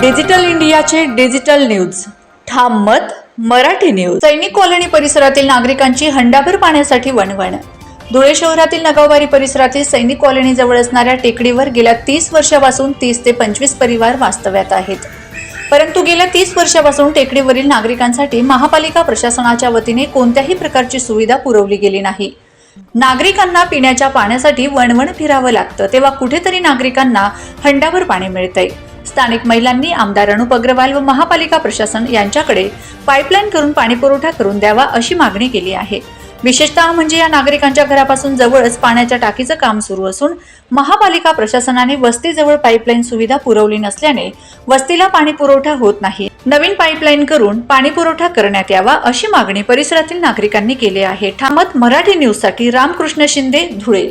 Digital इंडियाचे digital news. ठाम मत मराठी न्यूज. सैनिक कॉलनी परिसरातील नागरिकांची हंडाभर पाण्यासाठी वणवण. धुळे शहरातील नगावबारी परिसरातील सैनिक कॉलनीजवळ असणाऱ्या टेकडीवर गेल्या तीस वर्षापासून तीस ते पंचवीस परिवार वास्तव्यात आहेत. परंतु गेल्या तीस वर्षापासून टेकडीवरील नागरिकांसाठी महापालिका प्रशासनाच्या वतीने कोणत्याही प्रकारची सुविधा पुरवली गेली नाही. नागरिकांना पिण्याच्या पाण्यासाठी वणवण फिरावं लागतं तेव्हा कुठेतरी नागरिकांना हंडाभर पाणी मिळतंय. स्थानिक महिलांनी आमदार अनुप अग्रवाल व महापालिका प्रशासन यांच्याकडे पाईपलाईन करून पाणीपुरवठा करून द्यावा अशी मागणी केली आहे. विशेषतः म्हणजे या नागरिकांच्या घरापासून जवळच पाण्याच्या टाकीचं काम सुरू असून महापालिका प्रशासनाने वस्तीजवळ पाईपलाईन सुविधा पुरवली नसल्याने वस्तीला पाणी पुरवठा होत नाही. नवीन पाईपलाईन करून पाणी पुरवठा करण्यात यावा अशी मागणी परिसरातील नागरिकांनी केली आहे. ठामत मराठी न्यूजसाठी रामकृष्ण शिंदे धुळे.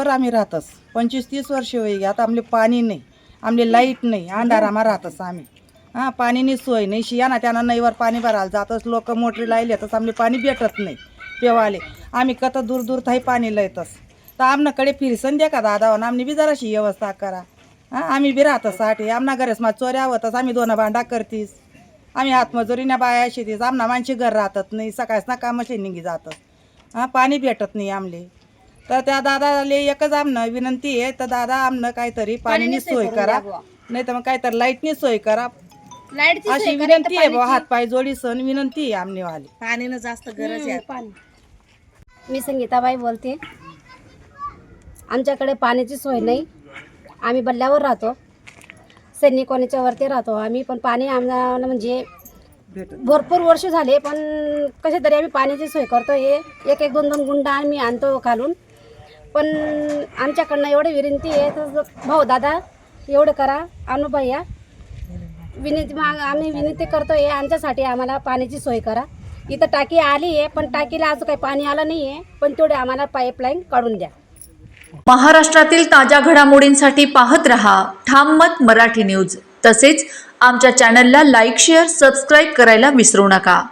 आम्ही राहतच. पंचवीस तीस वर्ष होईल आता आमले पाणी नाही. आमले लाइट नाही अंधारामा राहतस आम्ही. हां पाणीनी सोय नाही शियाना त्यांना नईवर पाणी भरायला जातच लोक मोटरी लायले तर आमले पाणी भेटत नाही पेवाले. आम्ही कत दूर दूर थाई पाणी लयतस. तर आमनाकडे फिरसन द्या का दादा आमनी बी जराशी व्यवस्था करा. हां आम्ही बी राहतससाठी आमना घरेस मा चोऱ्या होतस आम्ही दोन भांडा करतीस. आम्ही हातमजुरीने बाया शेतीस आमना माणशी घर राहतच नाही सकाळच ना कामशी निघी जातस. हां पाणी भेटत नाही आमले. तर त्या दादाले एकच आमनं विनंती आहे तर दादा आमनं काहीतरी पाणीनी सोय करा नाही तर मग काहीतरी लाईटनी सोय करा. लाईटची अशी विनंती आहे बुवा हात पाय जोडी सण विनंती आहे आमने वाली पाणीनं जास्त गरज आहे. मी संगीताबाई बोलते. आमच्याकडे पाण्याची सोय नाही. आम्ही बल्ल्यावर राहतो. सैनिक कॉलनीच्या वरती राहतो. आम्ही पण पाणी आम्हाला म्हणजे भेटत भरपूर वर्ष झाले पण कसे तरी आम्ही पाण्याची सोय करतो. हे एक एक दोन दोन गुंडा आम्ही आणतो खालून. पण आमच्याकडनं एवढी विनंती आहे तर भाऊ दादा एवढं करा. अनुभया विनंती मा आम्ही विनंती करतो आहे आमच्यासाठी आम्हाला पाण्याची सोय करा. इथं टाकी आली आहे पण टाकीला अजून काही पाणी आलं नाही आहे पण तेवढे आम्हाला पाईपलाईन काढून द्या. महाराष्ट्रातील ताज्या घडामोडींसाठी पाहत रहा ठाम मत मराठी न्यूज. तसेच आमच्या चॅनलला लाईक शेअर सबस्क्राईब करायला विसरू नका.